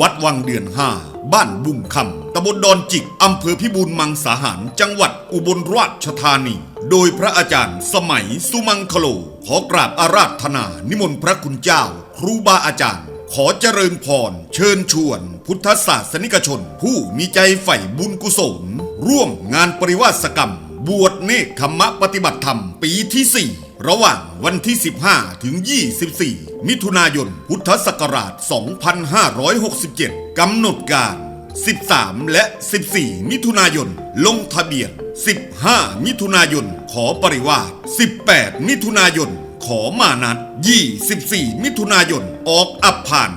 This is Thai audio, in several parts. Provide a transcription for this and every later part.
วัดวังเดือนห้าบ้านบุงคำตำบลดอนจิก อำเภอพิบูลมังสาหาร จังหวัดอุบลราชธานี โดยพระอาจารย์สมัยสุมังคโล ขอกราบอาราธนา นิมนต์พระคุณเจ้า ครูบาอาจารย์ ขอเจริญพร เชิญชวน พุทธศาสนิกชน ผู้มีใจใฝ่บุญกุศล ร่วมงานปริวาสกรรม บวชเนคขมมะปฏิบัติธรรมปีที่4 ระหว่างวันที่ 15 ถึง 24 มิถุนายน พุทธศักราช 2567 กำหนดการ 13 และ 14 มิถุนายน ลงทะเบียน 15 มิถุนายน ขอปริวาส18 มิถุนายน ขอมานัด 24 มิถุนายน ออกอับผ่าน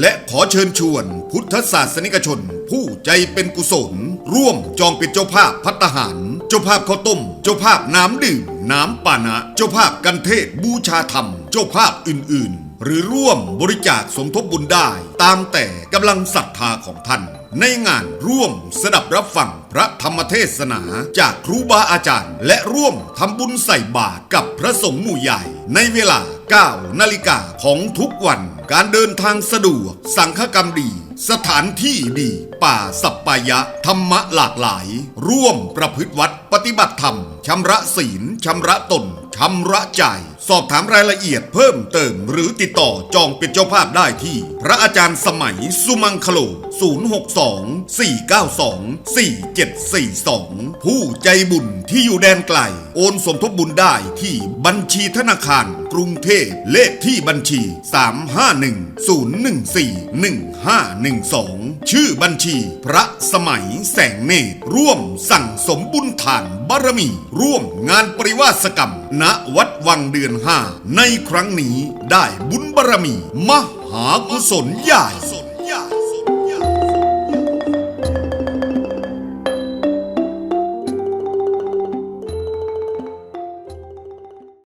และขอเชิญชวนพุทธศาสนิกชน ผู้ใจเป็นกุศล ร่วมจองเป็นเจ้าภาพพัตตาหาร เจ้าภาพข้าวต้ม เจ้าภาพน้ำดื่ม น้ำปานะ เจ้าภาพกันเทศบูชาธรรม เจ้าภาพอื่นๆ หรือร่วมบริจาคสมทบบุญได้ ตามแต่กำลังศรัทธาของท่าน ในงานร่วมสดับรับฟังพระธรรมเทศนาจากครูบาอาจารย์ และร่วมทำบุญใส่บาตรกับพระสงฆ์หมู่ใหญ่ ในเวลา9นาฬิกาของทุกวัน การเดินทางสะดวกสังฆกรรมดี สถานที่ดี ป่าสัปปายะ ธรรมะหลากหลาย ร่วมประพฤติวัดปฏิบัติธรรม ชำระศีล ชำระตน ชำระใจ สอบถามรายละเอียดเพิ่มเติม หรือติดต่อจองเป็นเจ้าภาพได้ที่ พระอาจารย์สมัยสุมังคโล 062 492 4742 ผู้ใจบุญที่อยู่แดนไกล โอนสมทบบุญได้ที่บัญชีธนาคารกรุงเทพเลขที่บัญชี 351-014-1512 ชื่อบัญชีพระสมัยแสงเนตรร่วมสั่งสมบุญทานบารมี ร่วมงานปริวาสกรรมณณวัดวังเดือนห้าในครั้งนี้ได้บุญบารมี มหากุศลใหญ่